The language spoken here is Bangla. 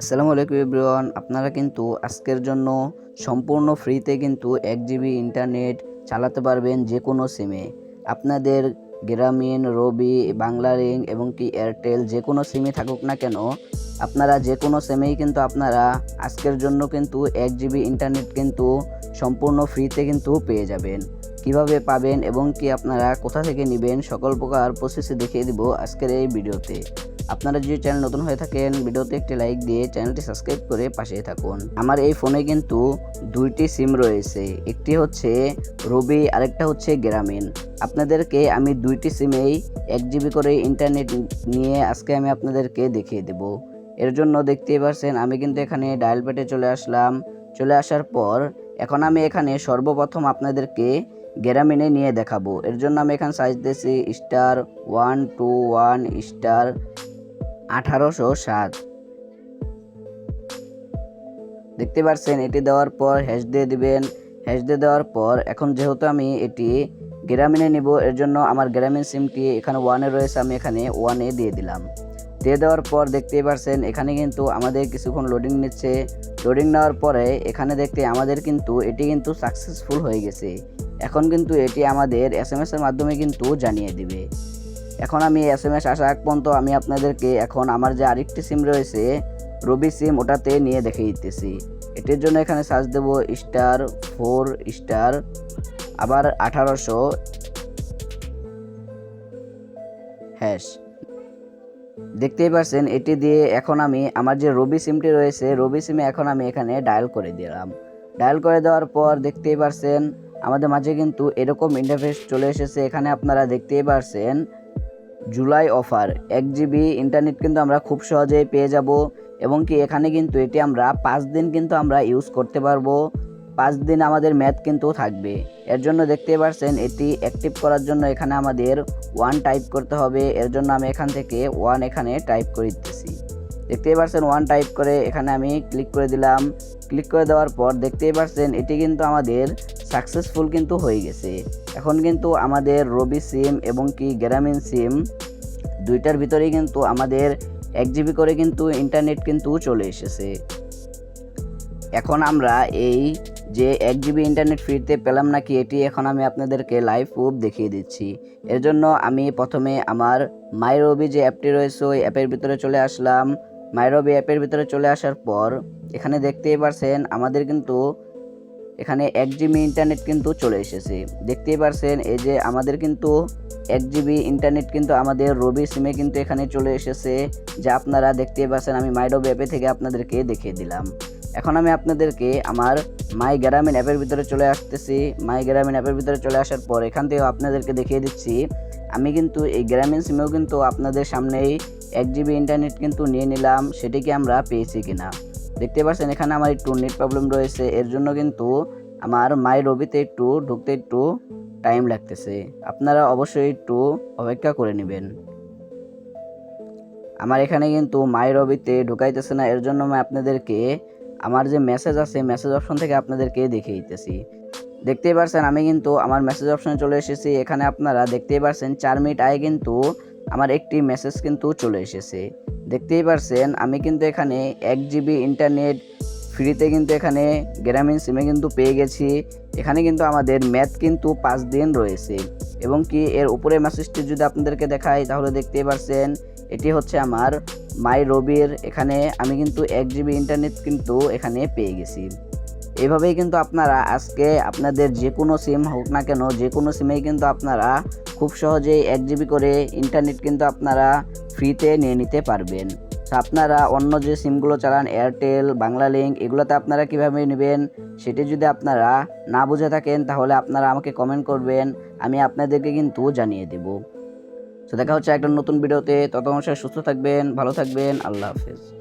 আসসালামু আলাইকুম এভরিওয়ান, আপনারা কিন্তু আজকের জন্য সম্পূর্ণ ফ্রিতে কিন্তু এক জিবি ইন্টারনেট চালাতে পারবেন যে কোনো সিমে আপনাদের গ্রামীণ, রবি, বাংলা রিং এবং কি এয়ারটেল যে কোনো সিমে থাকুক না কেন, আপনারা যে কোনো সিমেই কিন্তু আপনারা আজকের জন্য কিন্তু এক জিবি ইন্টারনেট কিন্তু সম্পূর্ণ ফ্রিতে কিন্তু পেয়ে যাবেন। কীভাবে পাবেন এবং কি আপনারা কোথা থেকে নেবেন সকল প্রকার প্রসেসে দেখিয়ে দিব আজকের এই ভিডিওতে। আপনারা যদি চ্যানেল নতুন হয়ে থাকেন, ভিডিওতে একটি লাইক দিয়ে চ্যানেলটি সাবস্ক্রাইব করে পাশে থাকুন। আমার এই ফোনে কিন্তু দুইটি সিম রয়েছে। একটি হচ্ছে রবি আরেকটা হচ্ছে গ্রামীণ আপনাদেরকে আমি দুইটি সিমেই এক জিবি করে ইন্টারনেট নিয়ে আজকে আমি আপনাদেরকে দেখিয়ে দেব। এর জন্য দেখতেই পাচ্ছেন আমি কিন্তু এখানে ডায়াল প্যাডে চলে আসলাম। চলে আসার পর এখন আমি এখানে সর্বপ্রথম আপনাদেরকে গ্রামীণে নিয়ে দেখাবো। এর জন্য আমি এখানে সাইজ দিয়েছি star one two one star আঠারোশো সাত। দেখতে পাচ্ছেন এটি দেওয়ার পর হ্যাশ দিয়ে দিবেন। হ্যাশ দিয়ে দেওয়ার পর, এখন যেহেতু আমি এটি গ্রামীণে নিব, এর জন্য আমার গ্রামীণ সিমটি এখানে ওয়ানে রয়েছে, আমি এখানে ওয়ানে দিয়ে দিলাম। দিয়ে দেওয়ার পর দেখতেই পারছেন, এখানে কিন্তু আমাদের কিছুক্ষণ লোডিং নিচ্ছে। লোডিং নেওয়ার পরে এখানে দেখতে আমাদের কিন্তু এটি কিন্তু সাকসেসফুল হয়ে গেছে। এখন কিন্তু এটি আমাদের এস এম এর মাধ্যমে কিন্তু জানিয়ে দিবে। এখন আমি এস এম এস আসা আগ পর্যন্ত আমি আপনাদেরকে এখন আমার যে আরেকটি সিম রয়েছে, রবি সিম ওটাতে নিয়ে দেখে দিতেছি। এটির জন্য এখানে সার্চ দেবো স্টার ফোর স্টার আবার আঠারোশো হ্যাশ দেখতেই পাচ্ছেন, এটি দিয়ে এখন আমি আমার যে রবি সিমটি রয়েছে, রবি সিমে এখন আমি এখানে ডায়াল করে দিলাম। ডায়াল করে দেওয়ার পর দেখতেই পারছেন আমাদের মাঝে কিন্তু এরকম ইন্টারফেস চলে এসেছে। এখানে আপনারা দেখতেই পারছেন জুলাই অফার। এক জিবি ইন্টারনেট কিন্তু আমরা খুব সহজেই পেয়ে যাব এবং কি এখানে কিন্তু এটি আমরা পাঁচ দিন কিন্তু আমরা ইউজ করতে পারব। পাঁচ দিন আমাদের ম্যাথ কিন্তু থাকবে। এর জন্য দেখতেই পারছেন, এটি অ্যাক্টিভ করার জন্য এখানে আমাদের ওয়ান টাইপ করতে হবে। এর জন্য আমি এখান থেকে ওয়ান এখানে টাইপ করে দিতেছি দেখতেই পারছেন ওয়ান টাইপ করে এখানে আমি ক্লিক করে দিলাম। ক্লিক করে দেওয়ার পর দেখতেই পারছেন, এটি কিন্তু আমাদের সাকসেসফুল কিন্তু হয়ে গেছে। এখন কিন্তু আমাদের রবি সিম এবং কি গ্রামীণ সিম দুইটার ভিতরেই কিন্তু আমাদের এক জিবি করে কিন্তু ইন্টারনেট কিন্তু চলে এসেছে। এখন আমরা এই যে এক জিবি ইন্টারনেট ফ্রিতে পেলাম নাকি এটি এখন আমি আপনাদেরকে লাইভ প্রুফ দেখিয়ে দিচ্ছি। এর জন্য আমি প্রথমে আমার মাইরবি যে অ্যাপটি রয়েছে, ওই অ্যাপের ভিতরে চলে আসলাম। মাইরবি অ্যাপের ভিতরে চলে আসার পর এখানে দেখতেই পারছেন আমাদের কিন্তু এখানে এক জিবি ইন্টারনেট কিন্তু চলে এসেছে। দেখতেই পারছেন, এই যে আমাদের কিন্তু এক জিবি ইন্টারনেট কিন্তু আমাদের রবি সিমে কিন্তু এখানে চলে এসেছে, যা আপনারা দেখতেই পাচ্ছেন, আমি মাইডব অ্যাপে থেকে আপনাদেরকে দেখিয়ে দিলাম। এখন আমি আপনাদেরকে আমার মাই গ্রামীণ অ্যাপের ভিতরে চলে আসতেছি। মাই গ্রামীণ অ্যাপের ভিতরে চলে আসার পর এখান থেকে আপনাদেরকে দেখিয়ে দিচ্ছি, আমি কিন্তু এই গ্রামীণ সিমেও কিন্তু আপনাদের সামনেই এক জিবি ইন্টারনেট কিন্তু নিয়ে নিলাম, সেটি কি আমরা পেয়েছি কিনা। দেখতে পাচ্ছেন, এখানে আমার একটু নেট প্রবলেম রয়েছে। এর জন্য কিন্তু আমার মাই রবিতে একটু ঢুকতে একটু টাইম লাগতেছে। আপনারা অবশ্যই একটু অপেক্ষা করে নেবেন। আমার এখানে কিন্তু মাই রবিতে ঢুকাইতেছে না। এর জন্য আমি আপনাদেরকে আমার যে মেসেজ আছে মেসেজ অপশন থেকে আপনাদেরকে দেখিয়ে দিতেছি। দেখতেই পারছেন, আমি কিন্তু আমার মেসেজ অপশনে চলে এসেছি। এখানে আপনারা দেখতেই পারছেন, চার মিনিট আগে কিন্তু আমার একটি মেসেজ কিন্তু চলে এসেছে। দেখতেই পারছেন, আমি কিন্তু এখানে এক জিবি ইন্টারনেট ফ্রিতে কিন্তু এখানে গ্রামীণ সিমে কিন্তু পেয়ে গেছি। এখানে কিন্তু আমাদের ম্যাথ কিন্তু পাঁচ দিন রয়েছে। এবং কি এর উপরে মেসেজটি যদি আপনাদেরকে দেখাই, তাহলে দেখতেই পারছেন, এটি হচ্ছে আমার মাই রবির এখানে আমি কিন্তু এক জিবি ইন্টারনেট কিন্তু এখানে পেয়ে গেছি। এইভাবেই কিন্তু আপনারা আজকে আপনাদের যে কোনো সিম হোক না কেন যে কোনো সিমেই কিন্তু আপনারা খুব সহজেই এক জিবি করে ইন্টারনেট কিন্তু আপনারা ফ্রিতে নিয়ে নিতে পারবেন। আপনারা অন্য যে সিমগুলো চালান এয়ারটেল বাংলা লিঙ্ক এগুলোতে আপনারা কীভাবে নেবেন সেটি যদি আপনারা না বুঝে থাকেন, তাহলে আপনারা আমাকে কমেন্ট করবেন, আমি আপনাদেরকে কিন্তু জানিয়ে দেব। তো দেখা হচ্ছে একটা নতুন ভিডিওতে তত সুস্থ থাকবেন, ভালো থাকবেন, আল্লাহ হাফেজ।